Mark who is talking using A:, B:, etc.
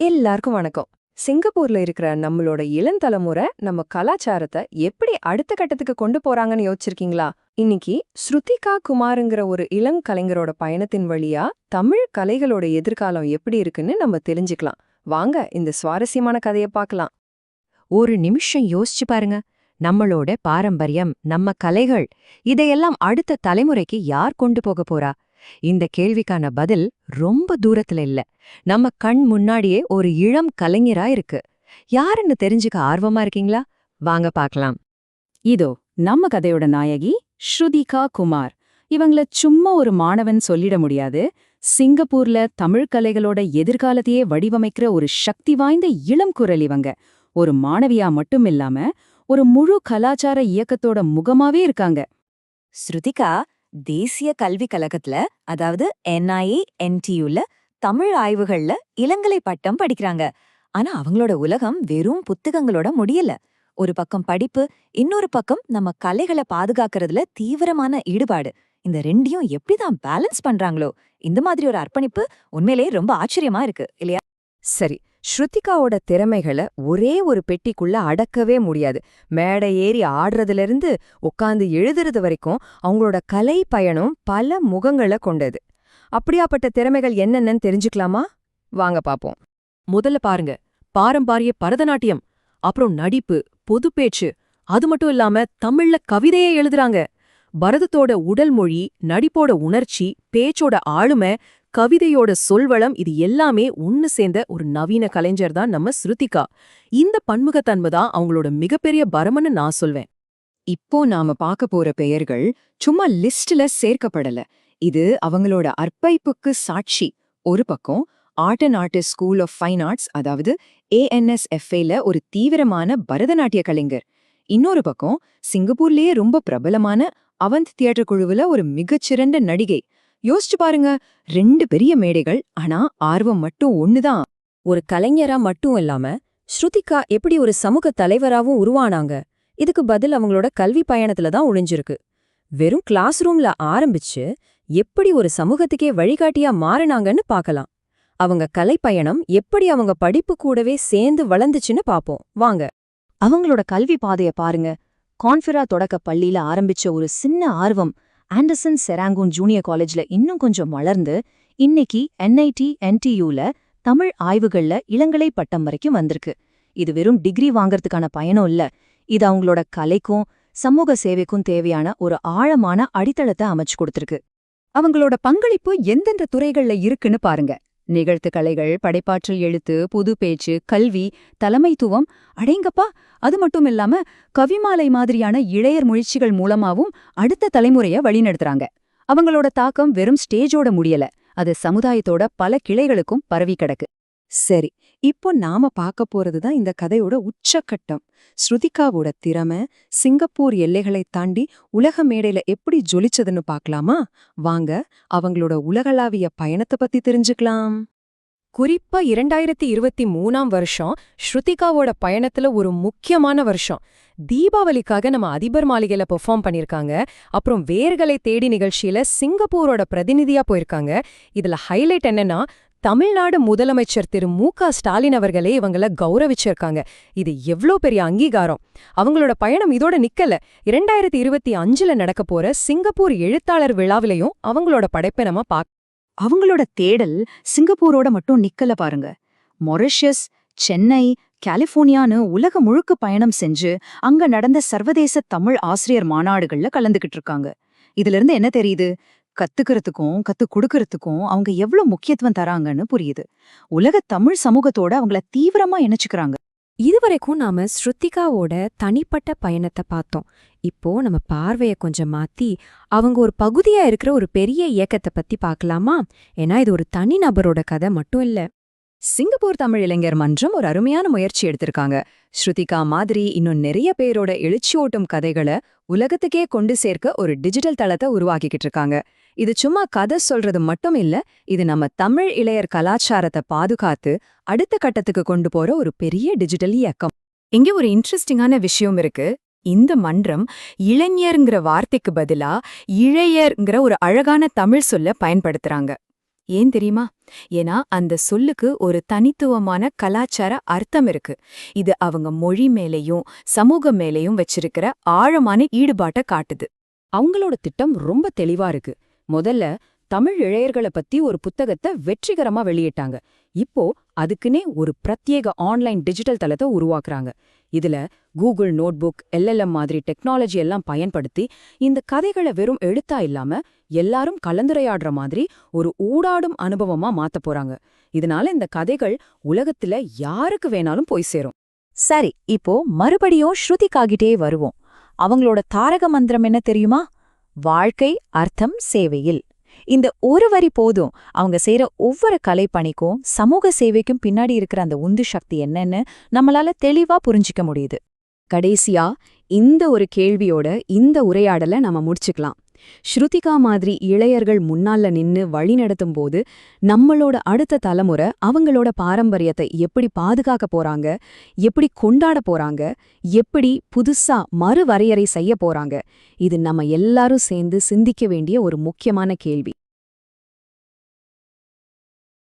A: எல்லாருக்கும் வணக்கம். சிங்கப்பூர்ல இருக்கிற நம்மளோட இளந்தலைமுறை நம்ம கலாச்சாரத்தை எப்படி அடுத்த கட்டத்துக்கு கொண்டு போறாங்கன்னு யோசிச்சிருக்கீங்களா? இன்னைக்கு ஸ்ருதிகா குமாருங்கிற ஒரு இளம் கலைஞரோட பயணத்தின் வழியா தமிழ் கலைகளோட எதிர்காலம் எப்படி இருக்குன்னு நம்ம தெரிஞ்சுக்கலாம். வாங்க இந்த சுவாரஸ்யமான கதையை பார்க்கலாம்.
B: ஒரு நிமிஷம் யோசிச்சு பாருங்க. நம்மளோட பாரம்பரியம் நம்ம கலைகள் இதையெல்லாம் அடுத்த தலைமுறைக்கு யார் கொண்டு போக போறா? இந்த கேள்விக்கான பதில் ரொம்ப தூரத்துல இல்ல. நம்ம கண் முன்னாடியே ஒரு இளம் கலைஞரா இருக்கு. யாருன்னு தெரிஞ்சுக்க ஆர்வமா இருக்கீங்களா? வாங்க பார்க்கலாம்.
C: இதோ நம்ம கதையோட நாயகி ஸ்ருதிகா குமார். இவங்கள சும்மா ஒரு மாணவன் சொல்லிட முடியாது. சிங்கப்பூர்ல தமிழ் கலைகளோட எதிர்காலத்தையே வடிவமைக்கிற ஒரு சக்தி வாய்ந்த இளம் குரல் இவங்க. ஒரு மாணவியா மட்டும் இல்லாம ஒரு முழு கலாச்சார இயக்கத்தோட முகமாவே இருக்காங்க.
D: ஸ்ருதிகா தேசிய கல்விக் கழகத்துல அதாவது என்ஐஏ என்டியூல தமிழ் ஆய்வுகள்ல இளங்கலை பட்டம் படிக்கிறாங்க. ஆனா அவங்களோட உலகம் வெறும் புத்தகங்களோட முடியல. ஒரு பக்கம் படிப்பு இன்னொரு பக்கம் நம்ம கலைகளை பாதுகாக்கறதுல தீவிரமான ஈடுபாடு. இந்த ரெண்டையும் எப்படிதான் பேலன்ஸ் பண்றாங்களோ? இந்த மாதிரி ஒரு அர்ப்பணிப்பு உண்மையிலேயே ரொம்ப ஆச்சரியமா இருக்கு இல்லையா?
A: சரி ஸ்ருதிகாவோட திறமைகளை ஒரே ஒரு பெட்டிக்குள்ள அடக்கவே முடியாது. மேடை ஏறி ஆடுறதுல இருந்து உட்காந்து எழுதுறது வரைக்கும் அவங்களோட கலை பயணம் பல முகங்களை கொண்டது. அப்படியாப்பட்ட திறமைகள் என்னென்னு தெரிஞ்சுக்கலாமா? வாங்க பாப்போம்.
E: முதல்ல பாருங்க பாரம்பரிய பரதநாட்டியம் அப்புறம் நடிப்பு பொது பேச்சு அது மட்டும் இல்லாம தமிழ்ல கவிதையே எழுதுறாங்க. பரதத்தோட உடல் மொழி நடிப்போட உணர்ச்சி பேச்சோட ஆளுமை கவிதையோட சொல்வளம் இது எல்லாமே ஒன்னு சேர்ந்த ஒரு நவீன கலைஞர் தான் நம்ம ஸ்ருதிகா. இந்த பன்முகத்தன்மை தான் அவங்களோட மிகப்பெரிய பரமன்னு நான் சொல்வேன்.
A: இப்போ நாம பார்க்க போற பெயர்கள் சும்மா லிஸ்ட்ல சேர்க்கப்படல. இது அவங்களோட அர்ப்பைப்புக்கு சாட்சி. ஒரு பக்கம் art and artist school of fine arts அதாவது ஏஎன்எஸ்எஃப்ஏல ஒரு தீவிரமான பரதநாட்டிய கலைஞர். இன்னொரு பக்கம் சிங்கப்பூர்லயே ரொம்ப பிரபலமான அவந்த் தியேட்டர் குழுவுல ஒரு மிகச்சிறந்த நடிகை. யோசிச்சு பாருங்க ரெண்டு பெரிய மேடைகள் ஆனா ஆர்வம் மட்டும் ஒண்ணுதான்.
B: ஒரு கலைஞரா மட்டும் இல்லாம ஸ்ருதிகா எப்படி ஒரு சமூக தலைவராவும் உருவானாங்க. இதுக்கு பதில் அவங்களோட கல்வி பயணத்துல தான் ஒளிஞ்சிருக்கு வெறும் கிளாஸ் ரூம்ல ஆரம்பிச்சு எப்படி ஒரு சமூகத்துக்கே வழிகாட்டியா மாறினாங்கன்னு பார்க்கலாம் அவங்க கலை பயணம் எப்படி அவங்க படிப்பு கூடவே சேர்ந்து வளர்ந்துச்சுன்னு பாப்போம். வாங்க. அவங்களோட கல்வி பாதைய பாருங்க. கான்ஃபிரா தொடக்க பள்ளியில ஆரம்பிச்ச ஒரு சின்ன ஆர்வம் ஆண்டர்சன் செராங்கூன் ஜூனியர் காலேஜ்ல இன்னும் கொஞ்சம் வளர்ந்து இன்னைக்கு என்ஐடி என்டியூல தமிழ் ஆய்வுகள்ல இளங்கலை பட்டம் வரைக்கும் வந்திருக்கு. இது வெறும் டிகிரி வாங்கறதுக்கான பயனும் இல்ல. இது அவங்களோட கலைக்கும் சமூக சேவைக்கும் தேவையான ஒரு ஆழமான அடித்தளத்தை அமைச்சு கொடுத்திருக்கு.
C: அவங்களோட பங்களிப்பு எந்தெந்த துறைகள்ல இருக்குன்னு பாருங்க. நிகழ்த்து கலைகள் படைப்பாற்றல் எழுத்து புது பேச்சு கல்வி தலைமைத்துவம் அடேங்கப்பா! அது மட்டும் இல்லாம கவிமாலை மாதிரியான இளையர் முயற்சிகள் மூலமாவும் அடுத்த தலைமுறைய வழிநடத்துறாங்க. அவங்களோட தாக்கம் வெறும் ஸ்டேஜோட முடியல. அது சமுதாயத்தோட பல கிளைகளுக்கும் பரவி கிடக்கு.
A: சரி இப்போ நாம பார்க்க போறதுதான் இந்த கதையோட உச்சக்கட்டம். ஸ்ருதிகாவோட திறமை சிங்கப்பூர் எல்லைகளை தாண்டி உலக மேடையில எப்படி ஜொலிச்சதுன்னு பார்க்கலாமா? வாங்க அவங்களோட உலகளாவிய பயணத்தை பத்தி தெரிஞ்சுக்கலாம்.
E: குறிப்பா இரண்டாயிரத்தி இருபத்தி மூணாம் வருஷம் ஸ்ருதிகாவோட பயணத்துல ஒரு முக்கியமான வருஷம். தீபாவளிக்காக நம்ம அதிபர் மாளிகையில பெர்ஃபார்ம் பண்ணிருக்காங்க அப்புறம் வேர்களை தேடி நிகழ்ச்சியில சிங்கப்பூரோட பிரதிநிதியா போயிருக்காங்க. இதுல ஹைலைட் என்னன்னா தமிழ்நாடு முதலமைச்சர் திரு மு க ஸ்டாலின் அவர்களே இவங்கள கௌரவிச்சிருக்காங்க. இது எவ்ளோ பெரிய அங்கீகாரம். அவங்களோட பயணம் இதோட நிக்கல. இரண்டாயிரத்தி இருபத்தி அஞ்சுல நடக்க போற சிங்கப்பூர் எழுத்தாளர் விழாவிலையும் அவங்களோட படைப்பை நம்ம பாக்
C: அவங்களோட தேடல் சிங்கப்பூரோட மட்டும் நிக்கல பாருங்க. மொரிஷியஸ் சென்னை கலிஃபோர்னியான்னு உலக முழுக்க பயணம் செஞ்சு அங்க நடந்த சர்வதேச தமிழ் ஆசிரியர் மாநாடுகள்ல கலந்துகிட்டு இருக்காங்க. இதுல இருந்து என்ன தெரியுது? கத்துக்கிறதுக்கும் கத்து கொடுக்கறதுக்கும் அவங்க எவ்வளவு முக்கியத்துவம் தராங்கன்னு புரியுது. உலக தமிழ் சமூகத்தோட அவங்கள தீவிரமா இணைச்சுக்கிறாங்க.
B: இதுவரைக்கும் நாம ஸ்ருத்திகாவோட தனிப்பட்ட பயணத்தை பார்த்தோம். இப்போ நம்ம பார்வைய கொஞ்சம் மாத்தி அவங்க ஒரு பகுதியா இருக்கிற ஒரு பெரிய இயக்கத்தை பத்தி பார்க்கலாமா? ஏன்னா இது ஒரு தனி நபரோட கதை மட்டும் இல்ல.
C: சிங்கப்பூர் தமிழ் இளைஞர் மன்றம் ஒரு அருமையான முயற்சி எடுத்திருக்காங்க. ஸ்ருதிகா மாதிரி இன்னும் நிறைய பேரோட எழுச்சியோட்டும் கதைகளை உலகத்துக்கே கொண்டு சேர்க்க ஒரு டிஜிட்டல் தளத்தை உருவாக்கிக்கிட்டு இருக்காங்க. இது சும்மா கதை சொல்றது மட்டும் இல்ல இது நம்ம தமிழ் இளையர் கலாச்சாரத்தை பாதுகாத்து அடுத்த கட்டத்துக்கு கொண்டு போற ஒரு பெரிய டிஜிட்டல் இயக்கம். இங்கே ஒரு இன்ட்ரெஸ்டிங்கான விஷயம் இருக்கு. இந்த மன்றம் இளைஞர்ங்கிற வார்த்தைக்கு பதிலா இளையர்ங்கிற ஒரு அழகான தமிழ் சொல்ல பயன்படுத்துறாங்க. ஏன் தெரியுமா? ஏன்னா அந்த சொல்லுக்கு ஒரு தனித்துவமான கலாச்சார அர்த்தம் இருக்கு. இது அவங்க மொழி மேலேயும் சமூகம் மேலேயும் வச்சிருக்கிற ஆழமான ஈடுபாட்டை காட்டுது.
B: அவங்களோட திட்டம் ரொம்ப தெளிவா இருக்கு. முதல்ல தமிழ் இளையர்களை பத்தி ஒரு புத்தகத்தை வெற்றிகரமா வெளியிட்டாங்க. இப்போ அதுக்குன்னே ஒரு பிரத்யேக ஆன்லைன் டிஜிட்டல் தளத்தை உருவாக்குறாங்க. இதுல கூகுள் நோட்புக் எல்எல்எம் மாதிரி டெக்னாலஜி எல்லாம் பயன்படுத்தி இந்த கதைகளை வெறும் எழுத்தா இல்லாம எல்லாரும் கலந்துரையாடுற மாதிரி ஒரு ஊடாடும் அனுபவமா மாத்த போறாங்க. இதனால இந்த கதைகள் உலகத்துல யாருக்கு வேணாலும் போய் சேரும்.
D: சரி இப்போ மறுபடியும் ஸ்ருதிக்காகிட்டே வருவோம். அவங்களோட தாரக மந்திரம் என்ன தெரியுமா? வாழ்க்கை அர்த்தம் சேவையில். இந்த ஒரு வரி போதும். அவங்க செய்யற ஒவ்வொரு கலைப்பணிக்கும் சமூக சேவைக்கும் பின்னாடி இருக்கிற அந்த உந்து சக்தி என்னன்னு நம்மளால தெளிவா புரிஞ்சிக்க முடியுது.
C: கடைசியா இந்த ஒரு கேள்வியோட இந்த உரையாடலை நம்ம முடிச்சுக்கலாம். ஸ்ருதிகா மாதிரி இளையர்கள் முன்னால நின்னு வழிநடத்தும் போது நம்மளோட அடுத்த தலைமுறை அவங்களோட பாரம்பரியத்தை எப்படி பாதுகாக்க போறாங்க எப்படி கொண்டாட போறாங்க எப்படி புதுசா மறுவரையறை செய்ய போறாங்க இது நம்ம எல்லாரும் சேர்ந்து சிந்திக்க வேண்டிய ஒரு முக்கியமான கேள்வி.